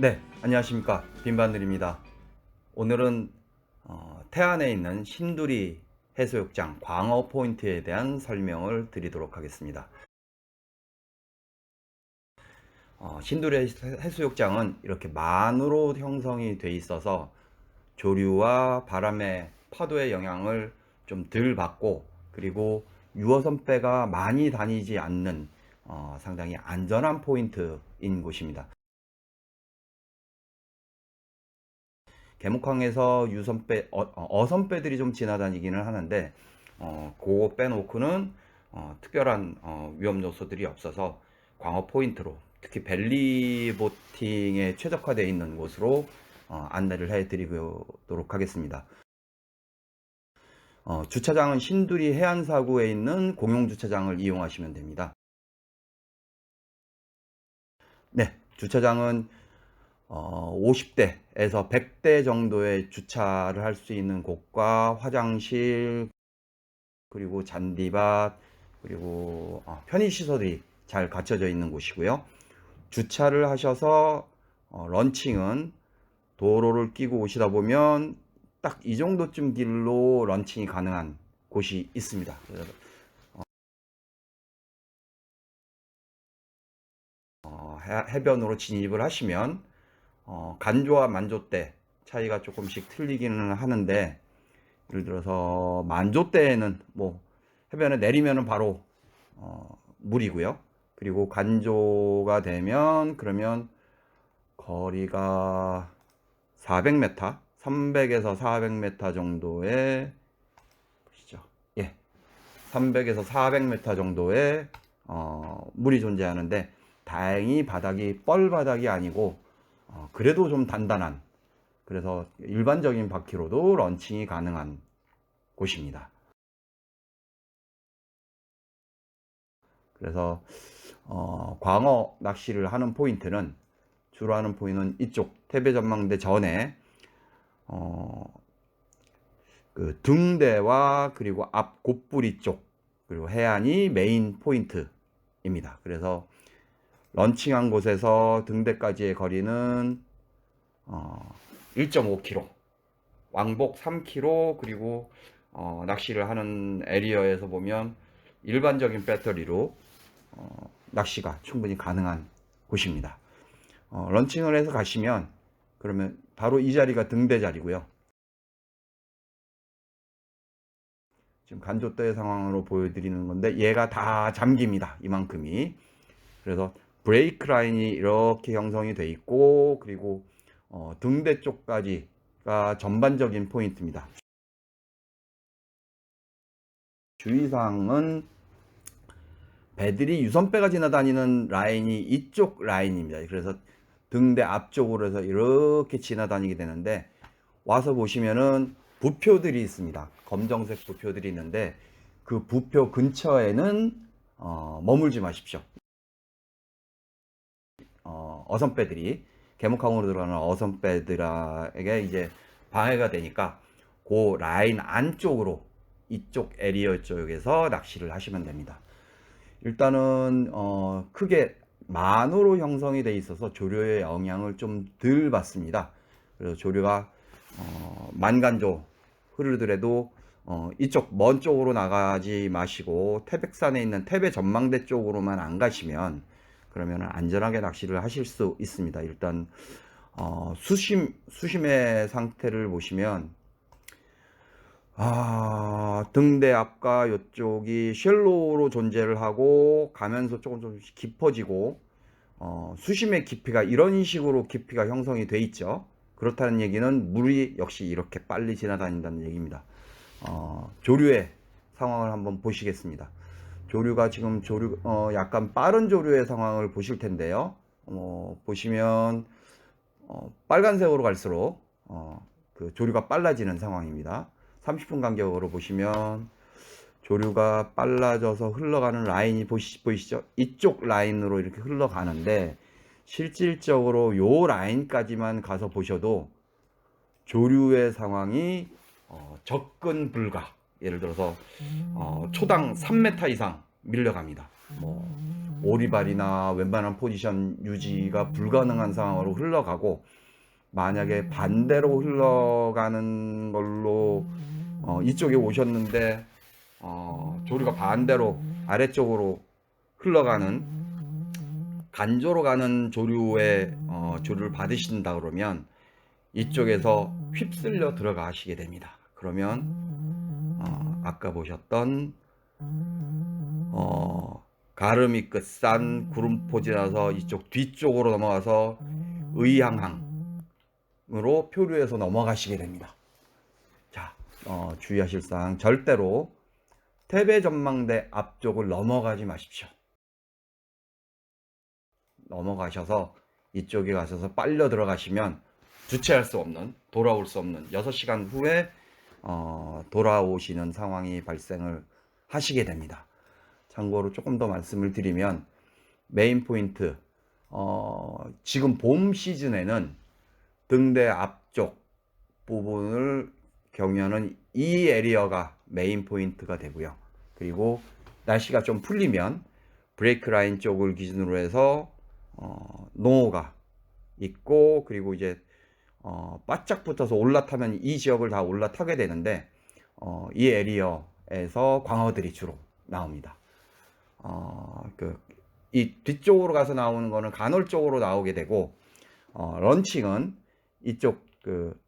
네, 안녕하십니까. 빈바늘입니다. 오늘은 어, 태안에 있는 신두리 해수욕장 광어 포인트에 대한 설명을 드리도록 하겠습니다. 어, 신두리 해수- 해수욕장은 이렇게 만으로 형성이 돼 있어서 조류와 바람의 파도의 영향을 좀 덜 받고 그리고 유어선배가 많이 다니지 않는 어, 상당히 안전한 포인트인 곳입니다. 개목항에서 유선배, 어, 선배들이좀 지나다니기는 하는데, 어, 그거 빼놓고는, 어, 특별한, 어, 위험 요소들이 없어서 광어 포인트로, 특히 벨리 보팅에 최적화되어 있는 곳으로, 어, 안내를 해드리도록 하겠습니다. 어, 주차장은 신두리 해안사구에 있는 공용주차장을 이용하시면 됩니다. 네, 주차장은 어, 50대에서 100대 정도의 주차를 할 수 있는 곳과 화장실, 그리고 잔디밭, 그리고 어, 편의시설이 잘 갖춰져 있는 곳이고요. 주차를 하셔서 어, 런칭은 도로를 끼고 오시다 보면 딱 이 정도쯤 길로 런칭이 가능한 곳이 있습니다. 어, 해- 해변으로 진입을 하시면 어, 간조와 만조대 차이가 조금씩 틀리기는 하는데 예를 들어서 만조대에는 뭐 해변에 내리면은 바로 어, 물이고요. 그리고 간조가 되면 그러면 거리가 400m, 300에서 400m 정도의 보시죠. 예. 300에서 400m 정도의 어, 물이 존재하는데 다행히 바닥이 뻘 바닥이 아니고 어, 그래도 좀 단단한 그래서 일반적인 바퀴로도 런칭이 가능한 곳입니다. 그래서 어, 광어 낚시를 하는 포인트는 주로 하는 포인트는 이쪽 태배 전망대 전에 어, 그 등대와 그리고 앞 곱부리 쪽 그리고 해안이 메인 포인트입니다. 그래서 런칭한 곳에서 등대까지의 거리는 어, 1.5km, 왕복 3km, 그리고 어, 낚시를 하는 에리어에서 보면 일반적인 배터리로 어, 낚시가 충분히 가능한 곳입니다. 어, 런칭을 해서 가시면 그러면 바로 이 자리가 등대 자리고요. 지금 간조대 상황으로 보여드리는 건데 얘가 다 잠깁니다. 이만큼이. 그래서 브레이크 라인이 이렇게 형성이 돼 있고 그리고 어, 등대 쪽까지가 전반적인 포인트입니다. 주의사항은 배들이 유선배가 지나다니는 라인이 이쪽 라인입니다. 그래서 등대 앞쪽으로 해서 이렇게 지나다니게 되는데 와서 보시면은 부표들이 있습니다. 검정색 부표들이 있는데 그 부표 근처에는 어, 머물지 마십시오. 어, 어선배들이 개목항으로 들어가는 어선배들에게 이제 방해가 되니까 그 라인 안쪽으로 이쪽 에리어 쪽에서 낚시를 하시면 됩니다. 일단은 어, 크게 만으로 형성이 돼 있어서 조류의 영향을 좀 덜 받습니다. 그래서 조류가 어, 만간조 흐르더라도 어, 이쪽 먼 쪽으로 나가지 마시고 태백산에 있는 태백 전망대 쪽으로만 안 가시면 그러면 안전하게 낚시를 하실 수 있습니다. 일단 어, 수심 수심의 상태를 보시면 아, 등대 앞과 이쪽이 쉘로우로 존재를 하고 가면서 조금 조금씩 깊어지고 어, 수심의 깊이가 이런 식으로 깊이가 형성이 돼 있죠. 그렇다는 얘기는 물이 역시 이렇게 빨리 지나다닌다는 얘기입니다. 어, 조류의 상황을 한번 보시겠습니다. 조류가 지금 조류 어, 약간 빠른 조류의 상황을 보실 텐데요. 어, 보시면 어, 빨간색으로 갈수록 어, 그 조류가 빨라지는 상황입니다. 30분 간격으로 보시면 조류가 빨라져서 흘러가는 라인이 보시, 보이시죠? 이쪽 라인으로 이렇게 흘러가는데 실질적으로 요 라인까지만 가서 보셔도 조류의 상황이 어, 접근 불가. 예를 들어서 어, 초당 3m 이상 밀려갑니다. 뭐 오리발이나 웬만한 포지션 유지가 불가능한 상황으로 흘러가고 만약에 반대로 흘러가는 걸로 어, 이쪽에 오셨는데 어, 조류가 반대로 아래쪽으로 흘러가는 간조로 가는 조류의 어, 조류를 받으신다 그러면 이쪽에서 휩쓸려 들어가시게 됩니다. 그러면 어, 아까 보셨던 어, 가르미 끝산 구름포 지나서 이쪽 뒤쪽으로 넘어가서 의향항으로 표류해서 넘어가시게 됩니다. 자, 어, 주의하실 사항 절대로 태배 전망대 앞쪽을 넘어가지 마십시오. 넘어가셔서 이쪽에 가셔서 빨려 들어가시면 주체할 수 없는 돌아올 수 없는 6시간 후에 어, 돌아오시는 상황이 발생을 하시게 됩니다. 참고로 조금 더 말씀을 드리면 메인 포인트 어, 지금 봄 시즌에는 등대 앞쪽 부분을 경유하는 이 에리어가 메인 포인트가 되고요. 그리고 날씨가 좀 풀리면 브레이크 라인 쪽을 기준으로 해서 어, 농어가 있고 그리고 이제 어, 바짝 붙어서 올라타면 이 지역을 다 올라타게 되는데 어, 이 에리어에서 광어들이 주로 나옵니다. 어, 그, 이 뒤쪽으로 가서 나오는 거는 간헐적으로 나오게 되고 어, 런칭은 이쪽 그,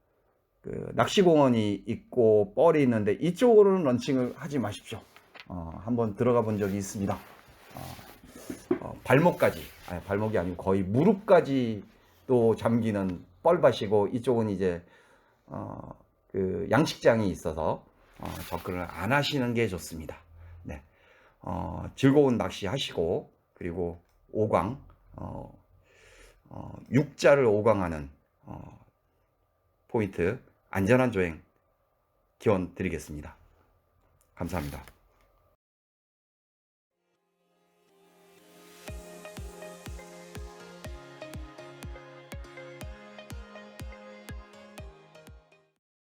그 낚시공원이 있고 뻘이 있는데 이쪽으로는 런칭을 하지 마십시오. 어, 한번 들어가 본 적이 있습니다. 어, 어, 발목까지, 아니, 발목이 아니고 거의 무릎까지 또 잠기는 뻘밭이고 이쪽은 이제 어, 그 양식장이 있어서 어, 접근을 안 하시는 게 좋습니다. 네. 어, 즐거운 낚시 하시고 그리고 오광 어, 어, 육자를 오광하는 어, 포인트 안전한 조행 기원 드리겠습니다. 감사합니다.